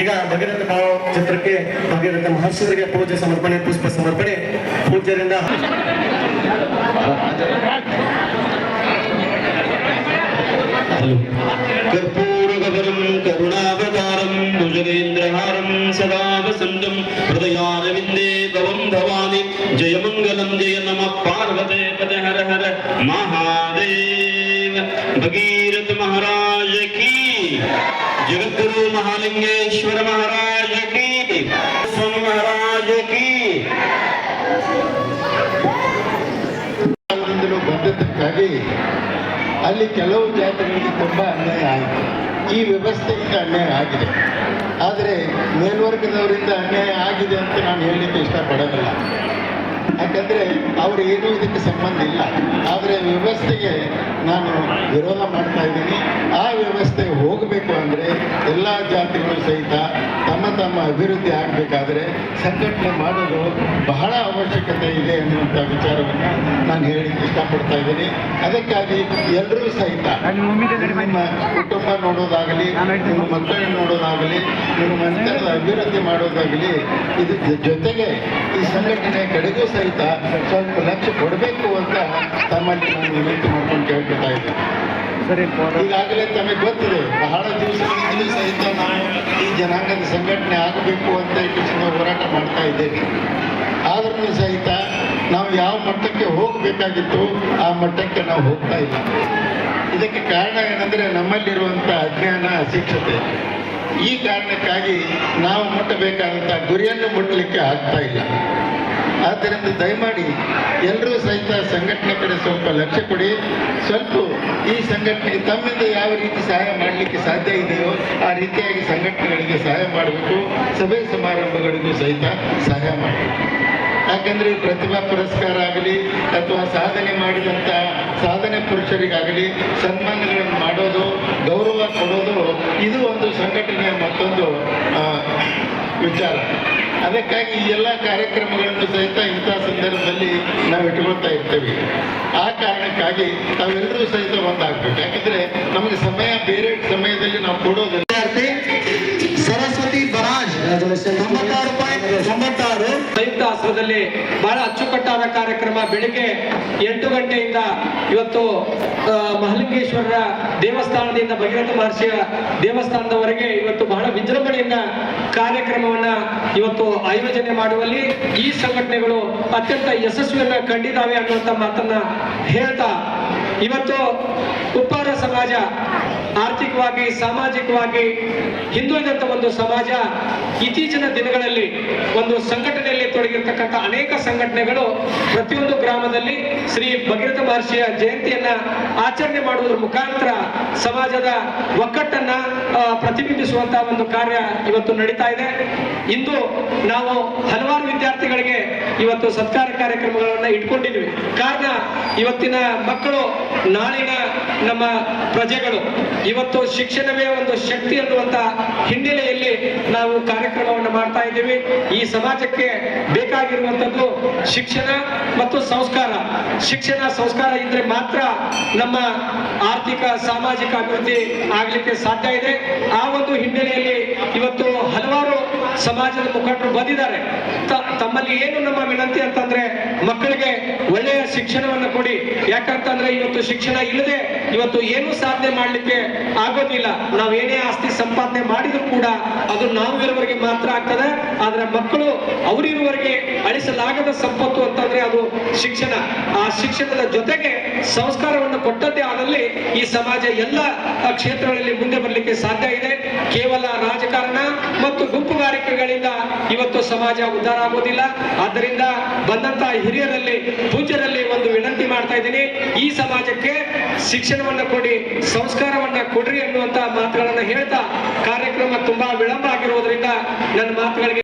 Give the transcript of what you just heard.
ಈಗ ಭಗೀರಥ ಭಾವಚಿತ್ರಕ್ಕೆ ಭಗೀರಥ ಮಹರ್ಷಿಗಳಿಗೆ ಪೂಜೆ ಸಮರ್ಪಣೆ ಪುಷ್ಪ ಸಮರ್ಪಣೆ ಪೂಜೆಯಿಂದ கற்பூரகவரம் கருணாவதாரம் குஜரேந்திரஹாரம் சதா வசந்தம் ஹயாரவிந்தே பவம் பவானி ஜெயமங்கலம் ஜெய நம பார்வதே பத ஹர ஹர மகாதேவ பகீரத் மகாராஜ கீ ಜಗದ್ಗುರು ಮಹಾಲಿಂಗೇಶ್ವರ ಮಹಾರಾಜ ಕೀ. ಸ್ವಾಮಿ ಮಹಾರಾಜ ಕೀ. ಬಂದದ್ದಕ್ಕಾಗಿ ಅಲ್ಲಿ ಕೆಲವು ಜಾತಿಗಳಿಗೆ ತುಂಬ ಅನ್ಯಾಯ ಆಯಿತು. ಈ ವ್ಯವಸ್ಥೆಗೆ ಅನ್ಯಾಯ ಆಗಿದೆ. ಆದರೆ ಮೇಲ್ವರ್ಗದವರಿಂದ ಅನ್ಯಾಯ ಆಗಿದೆ ಅಂತ ನಾನು ಹೇಳಲಿಕ್ಕೆ ಇಷ್ಟಪಡೋದಿಲ್ಲ. ಯಾಕಂದರೆ ಅವರು ಏನು ಇದಕ್ಕೆ ಸಂಬಂಧ ಇಲ್ಲ. ಆದರೆ ವ್ಯವಸ್ಥೆಗೆ ನಾನು ವಿರೋಧ ಮಾಡ್ತಾ ಇದ್ದೀನಿ. ಆ ವ್ಯವಸ್ಥೆ ಹೋಗಬೇಕು ಅಂದ್ರೆ ಎಲ್ಲ ಜಾತಿಗಳು ಸಹಿತ ತಮ್ಮ ತಮ್ಮ ಅಭಿವೃದ್ಧಿ ಆಗಬೇಕಾದ್ರೆ ಸಂಘಟನೆ ಮಾಡೋದು ಬಹಳ ಅವಶ್ಯಕತೆ ಇದೆ ಅನ್ನುವಂಥ ವಿಚಾರವನ್ನು ನಾನು ಹೇಳಿ ಇಷ್ಟಪಡ್ತಾ ಇದ್ದೀನಿ. ಅದಕ್ಕಾಗಿ ಎಲ್ಲರೂ ಸಹಿತ ನಿಮ್ಮ ಕುಟುಂಬ ನೋಡೋದಾಗಲಿ, ನಿಮ್ಮ ಮಕ್ಕಳನ್ನು ನೋಡೋದಾಗಲಿ, ನಿಮ್ಮ ಮನೆಯ ಅಭಿವೃದ್ಧಿ ಮಾಡೋದಾಗಲಿ, ಇದ್ರ ಜೊತೆಗೆ ಈ ಸಂಘಟನೆ ಕಡೆಗೂ ಸಹಿತ ಸ್ವಲ್ಪ ಲಕ್ಷ್ಯ ಕೊಡಬೇಕು ಅಂತ ತಮ್ಮಲ್ಲಿ ನಾನು ವಿನಂತಿ ಮಾಡ್ಕೊಂಡು ಕೇಳ್ಕೊತಾ ಇದ್ದೀನಿ ಈಗಾಗಲೇ ತಮಗೆ ಗೊತ್ತಿದೆ ಬಹಳ ದಿವಸಗಳಿಂದಲೂ ಸಹಿತ ನಾನು ಈ ಜನಾಂಗದ ಸಂಘಟನೆ ಆಗಬೇಕು ಅಂತ ಇಷ್ಟು ಹೋರಾಟ ಮಾಡ್ತಾ ಇದ್ದೇವೆ ಆದ್ರೂ ಸಹಿತ ನಾವು ಯಾವ ಮಟ್ಟಕ್ಕೆ ಹೋಗಬೇಕಾಗಿತ್ತು ಆ ಮಟ್ಟಕ್ಕೆ ನಾವು ಹೋಗ್ತಾ ಇಲ್ಲ. ಇದಕ್ಕೆ ಕಾರಣ ಏನಂದರೆ ನಮ್ಮಲ್ಲಿರುವಂಥ ಅಜ್ಞಾನ ಅಶಿಕ್ಷತೆ. ಈ ಕಾರಣಕ್ಕಾಗಿ ನಾವು ಮುಟ್ಟಬೇಕಾದಂಥ ಗುರಿಯನ್ನು ಮುಟ್ಟಲಿಕ್ಕೆ ಆಗ್ತಾ ಇಲ್ಲ. ಆದ್ದರಿಂದ ದಯಮಾಡಿ ಎಲ್ಲರೂ ಸಹಿತ ಸಂಘಟನೆ ಕಡೆ ಸ್ವಲ್ಪ ಲಕ್ಷ್ಯ ಕೊಡಿ. ಸ್ವಲ್ಪ ಈ ಸಂಘಟನೆಗೆ ತಮ್ಮಿಂದ ಯಾವ ರೀತಿ ಸಹಾಯ ಮಾಡಲಿಕ್ಕೆ ಸಾಧ್ಯ ಇದೆಯೋ ಆ ರೀತಿಯಾಗಿ ಸಂಘಟನೆಗಳಿಗೆ ಸಹಾಯ ಮಾಡಬೇಕು. ಸಭೆ ಸಮಾರಂಭಗಳಿಗೂ ಸಹಿತ ಸಹಾಯ ಮಾಡಬೇಕು ಯಾಕಂದ್ರೆ ಪ್ರತಿಭಾ ಪುರಸ್ಕಾರ ಆಗಲಿ ಅಥವಾ ಸಾಧನೆ ಮಾಡಿದಂಥ ಸಾಧನೆ ಪುರುಷರಿಗಾಗಲಿ ಸನ್ಮಾನಗಳನ್ನು ಮಾಡೋದು, ಗೌರವ ಕೊಡೋದು, ಇದು ಒಂದು ಸಂಘಟನೆಯ ಮತ್ತೊಂದು ವಿಚಾರ. ಅದಕ್ಕಾಗಿ ಈ ಎಲ್ಲ ಕಾರ್ಯಕ್ರಮಗಳನ್ನು ಸಹಿತ ಇಂಥ ಸಂದರ್ಭದಲ್ಲಿ ನಾವು ಇಟ್ಕೊಳ್ತಾ ಇರ್ತೇವೆ. ಆ ಕಾರಣಕ್ಕಾಗಿ ತಾವೆಲ್ಲರೂ ಸಹಿತ ಒಂದಾಗಬೇಕು. ಯಾಕಂದ್ರೆ ನಮಗೆ ಸಮಯ ಬೇರೆ ಸಮಯದಲ್ಲಿ ನಾವು ಕೊಡೋದಿಲ್ಲ. ಸರಸ್ವತಿ ಬರಾಜ್ ತೊಂಬತ್ತಾರು ಪಾಯಿಂಟ್ ತೊಂಬತ್ತಾರು. ಸಂಯುಕ್ತ ಆಶ್ರಮದಲ್ಲಿ ಬಹಳ ಅಚ್ಚುಕಟ್ಟಾದ ಕಾರ್ಯಕ್ರಮ. ಬೆಳಿಗ್ಗೆ ಎಂಟು ಗಂಟೆಯಿಂದ ಇವತ್ತು ಆ, ಮಹಲಿಂಗೇಶ್ವರರ ದೇವಸ್ಥಾನದಿಂದ ಭಗೀರಥ ಮಹರ್ಷಿಯ ದೇವಸ್ಥಾನದವರೆಗೆ ಇವತ್ತು ಬಹಳ ವಿಜೃಂಭಣೆಯಿಂದ ಕಾರ್ಯಕ್ರಮವನ್ನ ಇವತ್ತು ಆಯೋಜನೆ ಮಾಡುವಲ್ಲಿ ಈ ಸಂಘಟನೆಗಳು ಅತ್ಯಂತ ಯಶಸ್ವಿಯನ್ನ ಕಂಡಿದ್ದಾವೆ ಅನ್ನುವಂಥ ಮಾತನ್ನ ಹೇಳ್ತಾ ಇವತ್ತು ಉಪ್ಪಾರ ಸಮಾಜ ಆರ್ಥಿಕವಾಗಿ, ಸಾಮಾಜಿಕವಾಗಿ ಹಿಂದುಳಿದಂತ ಒಂದು ಸಮಾಜ ಇತ್ತೀಚಿನ ದಿನಗಳಲ್ಲಿ ಒಂದು ಸಂಘಟನೆಯಲ್ಲಿ ತೊಡಗಿರ್ತಕ್ಕಂಥ ಅನೇಕ ಸಂಘಟನೆಗಳು ಪ್ರತಿಯೊಂದು ಗ್ರಾಮದಲ್ಲಿ ಶ್ರೀ ಭಗೀರಥ ಮಹರ್ಷಿಯ ಜಯಂತಿಯನ್ನ ಆಚರಣೆ ಮಾಡುವುದರ ಮುಖಾಂತರ ಸಮಾಜದ ಒಕ್ಕಟ್ಟನ್ನ ಪ್ರತಿಬಿಂಬಿಸುವಂತ ಪ್ರತಿಬಿಂಬಿಸುವಂತಹ ಒಂದು ಕಾರ್ಯ ಇವತ್ತು ನಡೀತಾ ಇದೆ. ಇಂದು ನಾವು ಹಲವಾರು ವಿದ್ಯಾರ್ಥಿಗಳಿಗೆ ಇವತ್ತು ಸತ್ಕಾರ ಕಾರ್ಯಕ್ರಮಗಳನ್ನ ಇಟ್ಕೊಂಡಿದ್ವಿ. ಕಾರಣ, ಇವತ್ತಿನ ಮಕ್ಕಳು ನಾಳಿನ ನಮ್ಮ ಪ್ರಜೆಗಳು, ಇವತ್ತು ಶಿಕ್ಷಣವೇ ಒಂದು ಶಕ್ತಿ ಅನ್ನುವಂತ ಹಿನ್ನೆಲೆಯಲ್ಲಿ ನಾವು ಕಾರ್ಯಕ್ರಮವನ್ನು ಮಾಡ್ತಾ ಇದ್ದೀವಿ. ಈ ಸಮಾಜಕ್ಕೆ ಬೇಕಾಗಿರುವಂತದ್ದು ಶಿಕ್ಷಣ ಮತ್ತು ಸಂಸ್ಕಾರ. ಶಿಕ್ಷಣ, ಸಂಸ್ಕಾರ ಇದ್ರೆ ಮಾತ್ರ ನಮ್ಮ ಆರ್ಥಿಕ, ಸಾಮಾಜಿಕ ಅಭಿವೃದ್ಧಿ ಆಗ್ಲಿಕ್ಕೆ ಸಾಧ್ಯ ಇದೆ. ಆ ಒಂದು ಹಿನ್ನೆಲೆಯಲ್ಲಿ ಇವತ್ತು ಹಲವಾರು ಸಮಾಜದ ಮುಖಂಡರು ಬಂದಿದ್ದಾರೆ. ತಮ್ಮಲ್ಲಿ ಏನು ನಮ್ಮ ವಿನಂತಿ ಅಂತಂದ್ರೆ, ಮಕ್ಕಳಿಗೆ ಒಳ್ಳೆಯ ಶಿಕ್ಷಣವನ್ನು ಕೊಡಿ. ಯಾಕಂತಂದ್ರೆ ಇವತ್ತು ಶಿಕ್ಷಣ ಇಲ್ಲದೆ ಇವತ್ತು ಏನು ಸಾಧನೆ ಮಾಡ್ಲಿಕ್ಕೆ ಆಗೋದಿಲ್ಲ. ನಾವೇನೇ ಆಸ್ತಿ ಸಂಪಾದನೆ ಮಾಡಿದ್ರು ಕೂಡ ಅದು ನಾವು ಇರುವವರೆಗೆ ಮಾತ್ರ ಮಕ್ಕಳು ಅವರಿರುವವರೆಗೆ ಅಳಿಸಲಾಗದ ಸಂಪತ್ತು ಅಂತಂದ್ರೆ ಅದು ಶಿಕ್ಷಣ. ಆ ಶಿಕ್ಷಣದ ಜೊತೆಗೆ ಸಂಸ್ಕಾರವನ್ನು ಕೊಟ್ಟದ್ದೇ ಆದಲ್ಲಿ ಈ ಸಮಾಜ ಎಲ್ಲ ಕ್ಷೇತ್ರಗಳಲ್ಲಿ ಮುಂದೆ ಬರಲಿಕ್ಕೆ ಸಾಧ್ಯ ಇದೆ. ಕೇವಲ ರಾಜಕಾರಣ ಮತ್ತು ಗುಂಪುಗಾರಿಕೆಗಳಿಂದ ಇವತ್ತು ಸಮಾಜ ಉದ್ಧಾರ ಆಗೋದಿಲ್ಲ. ಆದ್ದರಿಂದ ಬಂದಂತಹ ಹಿರಿಯರಲ್ಲಿ, ಪೂಜ್ಯರಲ್ಲಿ ಒಂದು ವಿನಂತಿ ಮಾಡ್ತಾ ಇದ್ದೀನಿ. ಈ ಸಮಾಜಕ್ಕೆ ಶಿಕ್ಷಣವನ್ನ ಕೊಡಿ, ಸಂಸ್ಕಾರವನ್ನ ಕೊಡ್ರಿ ಅನ್ನುವಂತ ಮಾತುಗಳನ್ನ ಹೇಳ್ತಾ ಕಾರ್ಯಕ್ರಮ ತುಂಬಾ ವಿಳಂಬ ಆಗಿರುವುದರಿಂದ ನನ್ನ ಮಾತುಗಳಿಗೆ